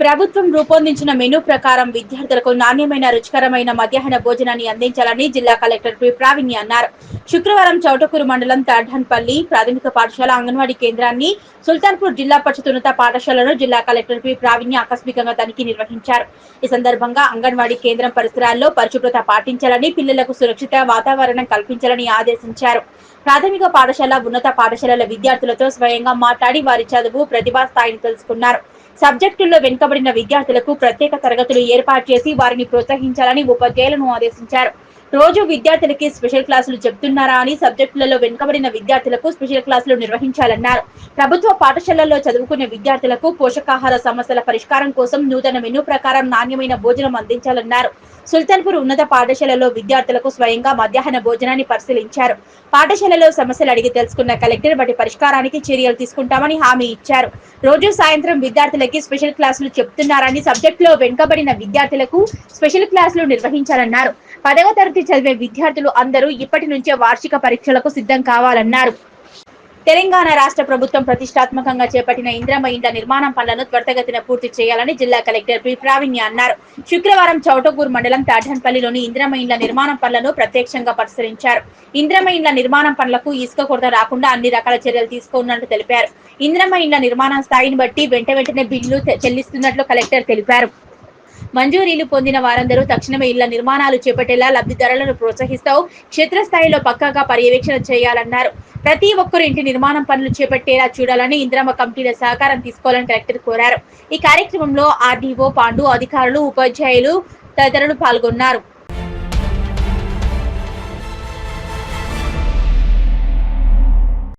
ప్రభుత్వం రూపొందించిన మెనూ ప్రకారం విద్యార్థులకు నాణ్యమైన రుచికరమైన మధ్యాహ్న భోజనాన్ని అందించాలని జిల్లా కలెక్టర్ పి. ప్రావీణ్య అన్నారు. శుక్రవారం చౌటకూరు మండలం తాడ్హన్పల్లి ప్రాథమిక పాఠశాల అంగన్వాడీ కేంద్రాన్ని సుల్తాన్పూర్ జిల్లా పరిషత్ ఉన్నత పాఠశాలను జిల్లా కలెక్టర్ పి. ప్రావీణ్య ఆకస్మికంగా తనిఖీ నిర్వహించారు. ఈ సందర్భంగా అంగన్వాడీ కేంద్రం పరిసరాల్లో పరిశుభ్రత పాటించాలని పిల్లలకు సురక్షిత వాతావరణం కల్పించాలని ఆదేశించారు. ప్రాథమిక పాఠశాల ఉన్నత పాఠశాలల విద్యార్థులతో స్వయంగా మాట్లాడి వారి చదువు ప్రతిభా స్థాయిని తెలుసుకున్నారు. సబ్జెక్టుల్లో వెనుకబడిన విద్యార్థులకు ప్రత్యేక తరగతులు ఏర్పాటు చేసి వారిని ప్రోత్సహించాలని ఉపాధ్యాయులను ఆదేశించారు. రోజు విద్యార్థులకి స్పెషల్ క్లాసులు చెప్తున్నారా అని సబ్జెక్టులలో వెనుకబడిన విద్యార్థులకు స్పెషల్ క్లాసులు నిర్వహించాలన్నారు. ప్రభుత్వ పాఠశాలల్లో చదువుకునే విద్యార్థులకు పోషకాహార సమస్యల పరిష్కారం కోసం నూతన మెనూ ప్రకారం నాణ్యమైన భోజనం అందించాలన్నారు. సుల్తాన్పూర్ ఉన్నత పాఠశాలలో విద్యార్థులకు స్వయంగా మధ్యాహ్న భోజనాన్ని పరిశీలించారు. పాఠశాలలో సమస్యలు అడిగి తెలుసుకున్న కలెక్టర్ వాటి పరిష్కారానికి చర్యలు తీసుకుంటామని హామీ ఇచ్చారు. రోజు సాయంత్రం విద్యార్థులకి స్పెషల్ క్లాసులు చెప్తున్నారని సబ్జెక్టులో వెనుకబడిన విద్యార్థులకు స్పెషల్ క్లాసులు నిర్వహించాలన్నారు. పదవ తరగతి చదివే విద్యార్థులు అందరూ ఇప్పటి నుంచే వార్షిక పరీక్షలకు సిద్ధం కావాలన్నారు. తెలంగాణ రాష్ట్ర ప్రభుత్వం ప్రతిష్టాత్మకంగా చేపట్టిన ఇంద్రమ ఇండ్ల నిర్మాణం పనులను త్వరితగతిన పూర్తి చేయాలని జిల్లా కలెక్టర్ పి. ప్రావీణ్య అన్నారు. శుక్రవారం చౌటగూరు మండలం తాఠన్పల్లిలోని ఇంద్రమ ఇండ్ల నిర్మాణం పనులను ప్రత్యక్షంగా పరిశీలించారు. ఇంద్రమ ఇండ్ల నిర్మాణం పనులకు ఇసుక కొరత రాకుండా అన్ని రకాల చర్యలు తీసుకున్నట్లు తెలిపారు. ఇంద్రమ ఇండ్ల నిర్మాణం స్థాయిని బట్టి వెంట వెంటనే బిల్లు చెల్లిస్తున్నట్లు కలెక్టర్ తెలిపారు. మంజూరీలు పొందిన వారందరూ తక్షణమే ఇళ్ళ నిర్మాణాలు చేపట్టేలా లబ్ధిదారులను ప్రోత్సహిస్తూ క్షేత్రస్థాయిలో పక్కాగా పర్యవేక్షణ చేయాలన్నారు. ప్రతి ఒక్కరు ఇంటి నిర్మాణం పనులు చేపట్టేలా చూడాలని ఇంద్రమ్మ కమిటీల సహకారం తీసుకోవాలని కలెక్టర్ కోరారు. ఈ కార్యక్రమంలో ఆర్డీఓ పాండు అధికారులు ఉపాధ్యాయులు తదితరులు పాల్గొన్నారు.